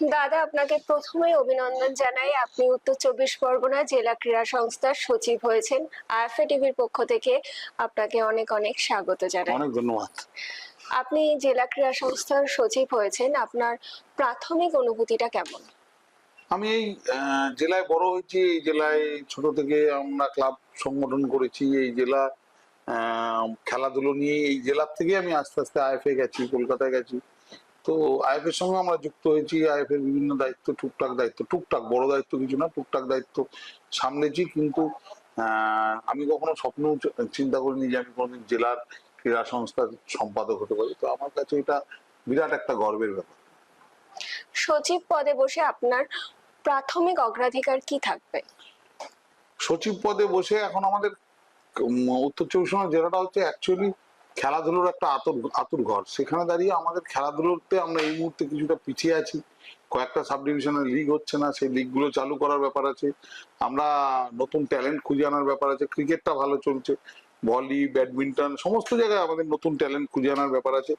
দাদা আপনাকে প্রথমেই অভিনন্দন জানাই। আপনি উত্তর চব্বিশ পরগনা জেলা ক্রীড়া সংস্থার সচিব হয়েছেন। আরফে টিভির পক্ষ থেকে আপনাকে অনেক অনেক স্বাগত জানাই। অনেক ধন্যবাদ। আপনি জেলা ক্রীড়া সংস্থার সচিব হয়েছেন। আপনার প্রাথমিক অনুভূতিটা কেমন? আমি এই জেলায় বড় হয়েছি। এই জেলায় ছোট থেকে আমরা ক্লাব সংগঠন করেছি। এই জেলা খেলাধুলো নিয়ে এই জেলার থেকে আমি আস্তে আস্তে আইএফএ গেছি কলকাতায় গেছি। তো আইএফের সঙ্গে আমরা যুক্ত হয়েছি আইএফ এর বিভিন্ন দায়িত্ব টুকটাক দায়িত্ব টুকটাক বড় দায়িত্ব কিছু না টুকটাক দায়িত্ব সামলেছি। কিন্তু আমি কখনো স্বপ্ন চিন্তা করিনি যে আমি কোনোদিন জেলার ক্রীড়া সংস্থার সম্পাদক হতে পারি তো আমার কাছে এটা বিরাট একটা গর্বের ব্যাপার। সচিব পদে বসে আপনার প্রাথমিক অগ্রাধিকার কি থাকবে? সচিব পদে বসে এখন আমাদের উত্তর চব্বিশ পরগনা জেলাটা হচ্ছে অ্যাকচুয়ালি খেলাধুলোর একটা আতুর আতুর ঘর। সেখানে দাঁড়িয়ে আমাদের খেলাধুলোতে আমরা এই মুহূর্তে কিছুটা পিছিয়ে আছি। কয়েকটা সাব ডিভিশনের লিগ হচ্ছে না, সেই লিগগুলো চালু করার ব্যাপার আছে। আমরা নতুন ট্যালেন্ট খুঁজে আনার ব্যাপার আছে। ক্রিকেটটা ভালো চলছে। ভলি ব্যাডমিন্টন সমস্ত জায়গায় আমাদের নতুন ট্যালেন্ট খুঁজে আনার ব্যাপার আছে।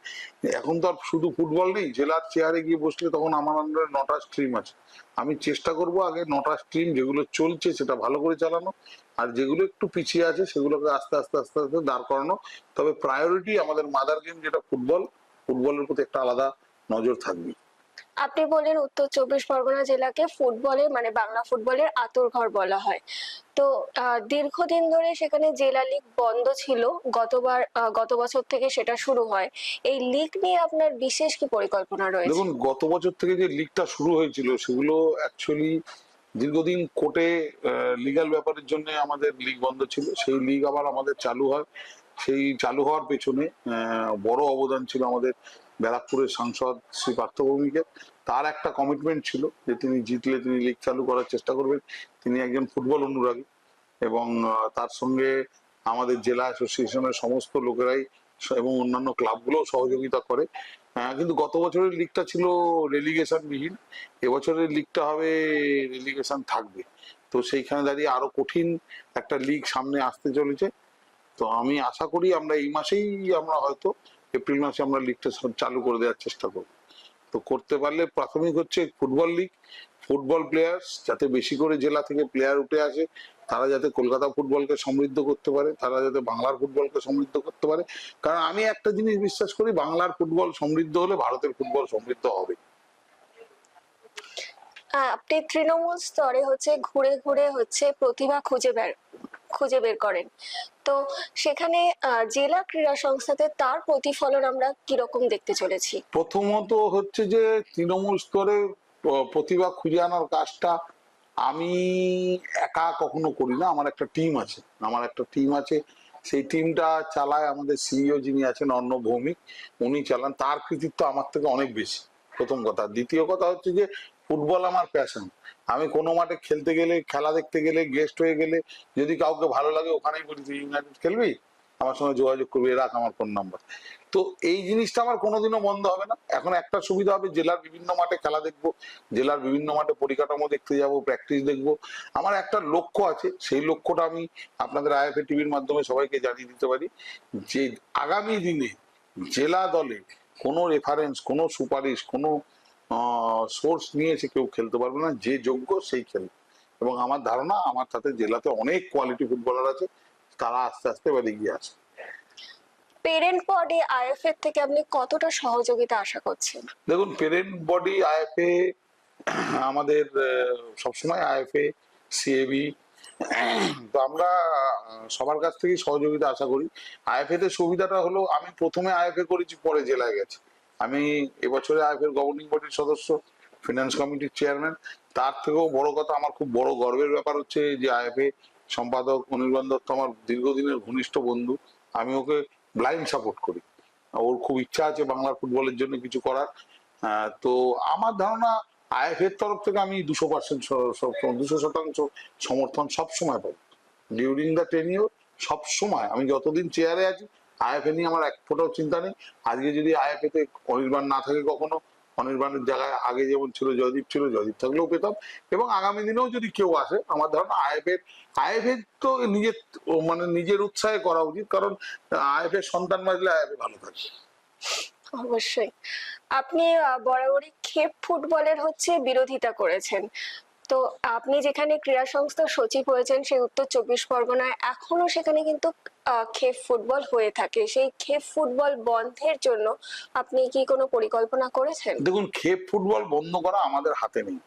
এখন তো আর শুধু ফুটবল নেই জেলার চেয়ারে গিয়ে বসলে তখন আমার আন্ডারে নটা স্ট্রিম আছে। আমি চেষ্টা করব আগে নটা স্ট্রিম যেগুলো চলছে সেটা ভালো করে চালানো, আর যেগুলো একটু পিছিয়ে আছে সেগুলোকে আস্তে আস্তে আস্তে আস্তে দাঁড় করানো। তবে প্রায়োরিটি আমাদের মাদার গেম যেটা ফুটবল ফুটবলের প্রতি একটা আলাদা নজর থাকবে। আপনি বললেন উত্তর চব্বিশ পরগনা জেলাকে ফুটবলে মানে বাংলা ফুটবলের আতুর ঘর বলা হয়। তো দীর্ঘদিন ধরে সেখানে জেলা লিগ বন্ধ ছিল। গতবার গত বছর থেকে সেটা শুরু হয়। এই লীগ নিয়ে আপনার বিশেষ কি পরিকল্পনা রয়েছে? দেখুন, গত বছর থেকে যে লিগটা শুরু হয়েছিল, সেগুলো অ্যাকচুয়ালি দীর্ঘদিন কোর্টে লিগাল ব্যাপারের জন্য আমাদের লিগ বন্ধ ছিল। সেই লিগ আবার আমাদের চালু হয়। সেই চালু হওয়ার পেছনে বড় অবদান ছিল আমাদের ব্যারাকপুরের সাংসদ শ্রী পার্থ ভৌমিকের তার একটা কমিটমেন্ট ছিল যে তিনি জিতলে তিনি লিগ চালু করার চেষ্টা করবেন। তিনি একজন ফুটবল অনুরাগী এবং তার সঙ্গে আমাদের জেলা অ্যাসোসিয়েশনের সমস্ত লোকেরাই এবং অন্যান্য ক্লাবগুলোও সহযোগিতা করে। কিন্তু গত বছরের লিগটা ছিল রেলিগেশন বিহীন এবছরের লিগটা হবে রেলিগেশন থাকবে। তো সেইখানে দাঁড়িয়ে আরও কঠিন একটা লিগ সামনে আসতে চলেছে। তো আমি আশা করি আমরা এই মাসেই আমরা হয়তো এপ্রিল মাসে আমরা লিগটা চালু করে দেওয়ার চেষ্টা করব। তো করতে পারলে প্রাথমিক হচ্ছে ফুটবল লিগ ফুটবল প্লেয়ার্স যাতে বেশি করে জেলা থেকে প্লেয়ার উঠে আসে, তারা যাতে কলকাতা ফুটবলকে সমৃদ্ধ করতে পারে, তারা যাতে বাংলার ফুটবলকে সমৃদ্ধ করতে পারে। কারণ আমি একটা জিনিস বিশ্বাস করি, বাংলার ফুটবল সমৃদ্ধ হলে ভারতের ফুটবল সমৃদ্ধ হবে। আপনি তৃণমূল স্তরে হচ্ছে ঘুরে ঘুরে হচ্ছে প্রতিভা খুঁজে বের খুঁজে বের করেন। তো সেখানে জেলা ক্রীড়া সংস্থাতে তার প্রতিফলন আমরা কীরকম দেখতে চলেছি? প্রথমত হচ্ছে যে, তৃণমূল স্তরে প্রতিভা খুঁজে আনার কাজটা আমি একা কখনো করি না। আমার একটা টিম আছে। আমার একটা টিম আছে। সেই টিমটা চালায় আমাদের সিইও যিনি আছেন, অর্ণ ভৌমিক। উনি চালান। তার কৃতিত্ব আমার থেকে অনেক বেশি। প্রথম কথা। দ্বিতীয় কথা হচ্ছে যে ফুটবল আমার প্যাশন আমি কোনো মাঠে খেলতে গেলে, খেলা দেখতে গেলে গেস্ট হয়ে গেলে, যদি কাউকে ভালো লাগে ওখানেই বলি তুই ইউনাইটেড খেলবি? আমার সঙ্গে যোগাযোগ করবি রাখ আমার ফোন নাম্বার তো এই জিনিসটা আমার কোনোদিনও বন্ধ হবে না। এখন একটা সুবিধা হবে, জেলার বিভিন্ন মাঠে খেলা দেখব, জেলার বিভিন্ন মাঠে পরিকাঠামো দেখতে যাব প্র্যাকটিস দেখব। আমার একটা লক্ষ্য আছে, সেই লক্ষ্যটা আমি আপনাদের আইএফএ টিভির মাধ্যমে সবাইকে জানিয়ে দিতে পারি যে, আগামী দিনে জেলা দলে কোনো রেফারেন্স কোনো সুপারিশ, কোনো সোর্স নিয়ে এসে কেউ খেলতে পারবে না যে যোগ্য সেই খেলবে। এবং আমার ধারণা আমার সাথে জেলাতে অনেক কোয়ালিটি ফুটবলার আছে তারা আস্তে আস্তে এবার এগিয়ে আসে। পেরেন্ট বডি আইএফ এর থেকে আপনি কতটা সহযোগিতা আশা করছেন? দেখুন পেরেন্ট বডি আইএফএ আমাদের আহ, সবসময় আইএফএ সিএবি তো আমরা সবার কাছ থেকেই সহযোগিতা আশা করি। আইএফএ তে সুবিধাটা হলো আমি প্রথমে আইএফএ করেছি পরে জেলায় গেছি। আমি এবছরে আইএফএর গভর্নিং বডির সদস্য ফিনান্স কমিটির চেয়ারম্যান তার থেকেও বড় কথা, আমার খুব বড় গর্বের ব্যাপার হচ্ছে যে আইএফএ সম্পাদক অনির্বাণ দত্ত আমার দীর্ঘদিনের ঘনিষ্ঠ বন্ধু। আমি ওকে ব্লাইন্ড সাপোর্ট করি। ওর খুব ইচ্ছা আছে বাংলার ফুটবলের জন্য কিছু করার। তো আমার ধারণা আইএফ এর তরফ থেকে আমি দুশো পার্সেন্ট দুশো শতাংশ সমর্থন সবসময় পাই। ডিউরিং দ্য টেনিওর সব সময় আমি যতদিন চেয়ারে আছি আইএফএ নিয়ে আমার এক ফোটাও চিন্তা নেই। আজকে যদি আইএফএ তে অনির্বাণ না থাকে কখনো, অনির্বাণের জায়গায় আগে যেমন ছিল জয়দীপ ছিল, জয়দীপ থাকলেও পেতাম। এবং আগামী দিনেও যদি কেউ আসে, আমার ধারণা আইএফএর আইএফএর তো নিজের মানে নিজের উৎসাহে করা উচিত, কারণ আইএফএর সন্তান বাজলে আইএফএ ভালো থাকে অবশ্যই। আপনি বরাবরই খেপ ফুটবলের হচ্ছে বিরোধিতা করেছেন। তো আপনি যেখানে ক্রীড়া সংস্থার সচিব হয়েছেন, সেই উত্তর চব্বিশ পরগনায় এখনও সেখানে কিন্তু খেপ ফুটবল হয়ে থাকে। সেই খেপ ফুটবল বন্ধের জন্য আপনি কি কোনো পরিকল্পনা করেছেন? দেখুন, খেপ ফুটবল বন্ধ করা আমাদের হাতে নেই।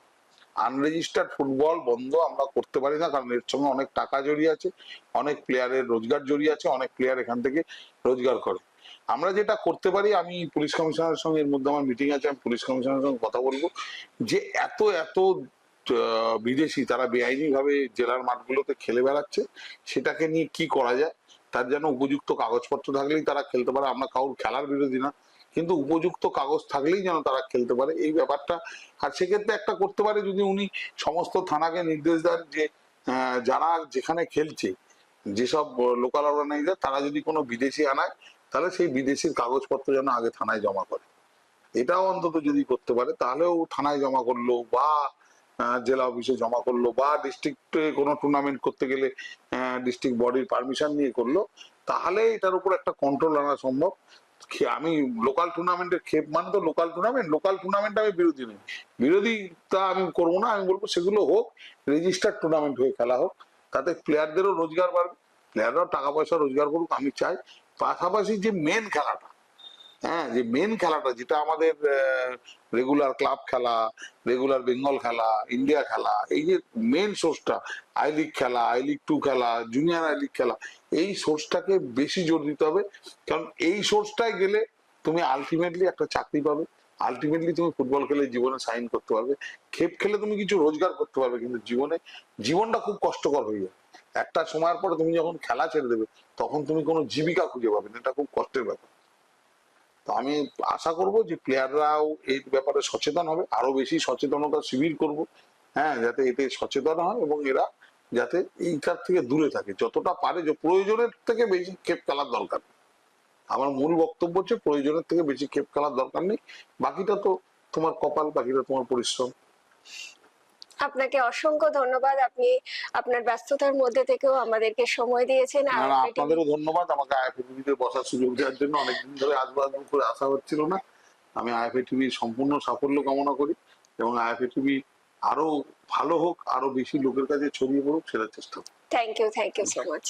আনরেজিস্টার্ড ফুটবল বন্ধ আমরা করতে পারি না, কারণ এর সঙ্গে অনেক টাকা জড়িয়ে আছে, অনেক প্লেয়ারের রোজগার জড়িয়ে আছে, অনেক প্লেয়ার এখান থেকে রোজগার করে। আমরা যেটা করতে পারি, আমি পুলিশ কমিশনারের সঙ্গে এর মধ্যে আমার মিটিং আছে, আমি পুলিশ কমিশনারের সঙ্গে কথা বলব। যে এত এত বিদেশি তারা বেআইনি ভাবে জেলার মাঠগুলোতে খেলে বেড়াচ্ছে, সেটাকে নিয়ে কি করা যায়? তার যেন উপযুক্ত কাগজপত্র থাকলেই তারা খেলতে পারে, আমরা কারোর খেলার বিরোধী না, কিন্তু উপযুক্ত কাগজ থাকলেই যেন তারা খেলতে পারে, এই ব্যাপারটা। আর সেক্ষেত্রে একটা করতে পারে যদি উনি সমস্ত থানাকে নির্দেশ দেন যে যারা যেখানে খেলছে, যেসব লোকাল অর্গানাইজার তারা যদি কোনো বিদেশি আনায়, তাহলে সেই বিদেশির কাগজপত্র যেন আগে থানায় জমা করে। এটাও অন্তত যদি করতে পারে, তাহলেও থানায় জমা করল বা জেলা অফিসে জমা করল বা ডিস্ট্রিক্টে কোনো টুর্নামেন্ট করতে গেলে ডিস্ট্রিক্ট বডির পারমিশন নিয়ে করল, তাহলে এটার উপর একটা কন্ট্রোল আনা সম্ভব। আমি লোকাল টুর্নামেন্টের খেপ মানে তো লোকাল টুর্নামেন্ট লোকাল টুর্নামেন্ট আমি বিরোধী নেই। বিরোধিতা আমি করব না, আমি বলব সেগুলো হোক রেজিস্টার্ড টুর্নামেন্ট হয়ে খেলা হোক, তাতে প্লেয়ারদেরও রোজগার বাড়বে প্লেয়াররাও টাকা পয়সা রোজগার করুক, আমি চাই। পাশাপাশি যে মেন খেলাটা হ্যাঁ যে মেন খেলাটা, যেটা আমাদের রেগুলার ক্লাব খেলা রেগুলার বেঙ্গল খেলা ইন্ডিয়া খেলা, এই যে মেন সোর্সটা আই লিগ খেলা আই লিগ টু খেলা জুনিয়র আই লিগ খেলা, এই সোর্সটাকে বেশি জোর দিতে হবে। কারণ এই সোর্সটায় গেলে তুমি আলটিমেটলি একটা চাকরি পাবে। আলটিমেটলি তুমি ফুটবল খেলে জীবনে সাইন করতে পারবে। খেপ খেলে তুমি কিছু রোজগার করতে পারবে, কিন্তু জীবনে, জীবনটা খুব কষ্টকর হয়ে যাবে একটা সময়ের পরে তুমি যখন খেলা ছেড়ে দেবে, তখন তুমি কোনো জীবিকা খুঁজে পাবে না। এটা খুব কষ্টের ব্যাপার। তো আমি আশা করব যে প্লেয়াররাও এই ব্যাপারে সচেতন হবে। আরও বেশি সচেতনতা শিবির করব হ্যাঁ যাতে এতে সচেতন হয় এবং এরা যাতে এইটার থেকে দূরে থাকে। যতটা পারে যে প্রয়োজনের থেকে বেশি খেপ খেলার দরকার। আমার মূল বক্তব্য হচ্ছে প্রয়োজনের থেকে বেশি খেপ খেলার দরকার নেই। বাকিটা তো তোমার কপাল, বাকিটা তোমার পরিশ্রম। আপনাকে অসংখ্য ধন্যবাদ। আপনি আপনার ব্যস্ততার মধ্যে থেকেও আমাদেরকে সময় দিয়েছেন। আর আপনাদেরও ধন্যবাদ। আমাকে আইএফএ টিভিতে বসার সুযোগ দেওয়ার জন্য অনেকদিন ধরে আসব আসব করে আসা হচ্ছিল না। আমি আইএফএ টিভির সম্পূর্ণ সাফল্য কামনা করি এবং আইএফএ টিভি আরও ভালো হোক আরও বেশি লোকের কাছে ছড়িয়ে পড়ুক সেটার চেষ্টা thank you thank you so much